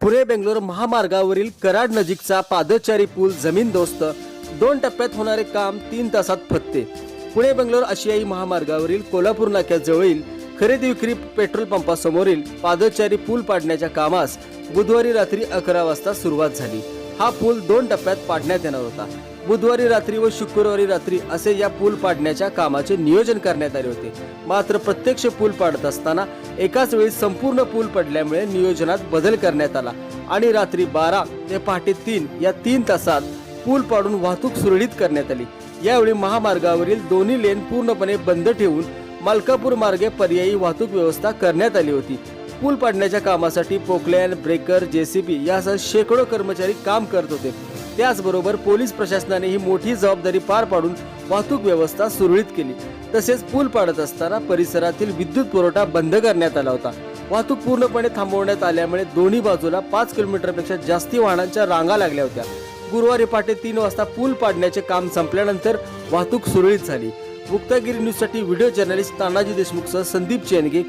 पुणे बेंगलोर महामार्गावरील कराड नजीकचा पादचारी पूल जमीनदोस्त दोन टप्प्यात होणारे काम तीन तासात फत्ते पुणे बेंगलोर आशियाई महामार्गावरील कोल्हापूर नाक्याजवळील खरेदी विक्री पेट्रोल पंपासमोरील पादचारी पूल पाडण्याच्या कामास बुधवारी रात्री अकरा वाजता सुरुवात झाली. हा पूल दोन टप्प्यात पाडण्यात येणार होता. बुधवारी रात्री व शुक्रवारी रात्री असे या पूल पाडण्याच्या कामाचे नियोजन करण्यात आले होते. मात्र प्रत्यक्ष पूल पाडत असताना एकाच वेळी संपूर्ण पूल पडल्यामुळे नियोजनात बदल करण्यात आला आणि रात्री बारा ते पहाटे तीन या तीन तासात पूल पाडून वाहतूक सुरळीत करण्यात आली. यावेळी महामार्गावरील दोन्ही लेन पूर्णपणे बंद ठेवून मालकापूर मार्गे पर्यायी वाहतूक व्यवस्था करण्यात आली होती. पूल पाडण्याच्या कामासाठी पोकलॅन ब्रेकर जेसीबी यासह शेकडो कर्मचारी काम करत होते. त्याचबरोबर पोलीस प्रशासनाने ही मोठी जबाबदारी पार पाडून वाहतूक व्यवस्था सुरळीत केली. तसेच पूल पाडत असताना परिसरातील विद्युत पुरवठा बंद करण्यात आला होता. वाहतूक पूर्णपणे थांबवण्यात आल्यामुळे दोन्ही बाजूला पाच किलोमीटरपेक्षा जास्ती वाहनांच्या रांगा लागल्या होत्या. गुरुवारी पहाटे तीन वाजता पूल पाडण्याचे काम संपल्यानंतर वाहतूक सुरळीत झाली. मुक्तागिरी न्यूजसाठी व्हिडिओ जर्नलिस्ट तानाजी देशमुखसह संदीप चेनगे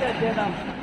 कराड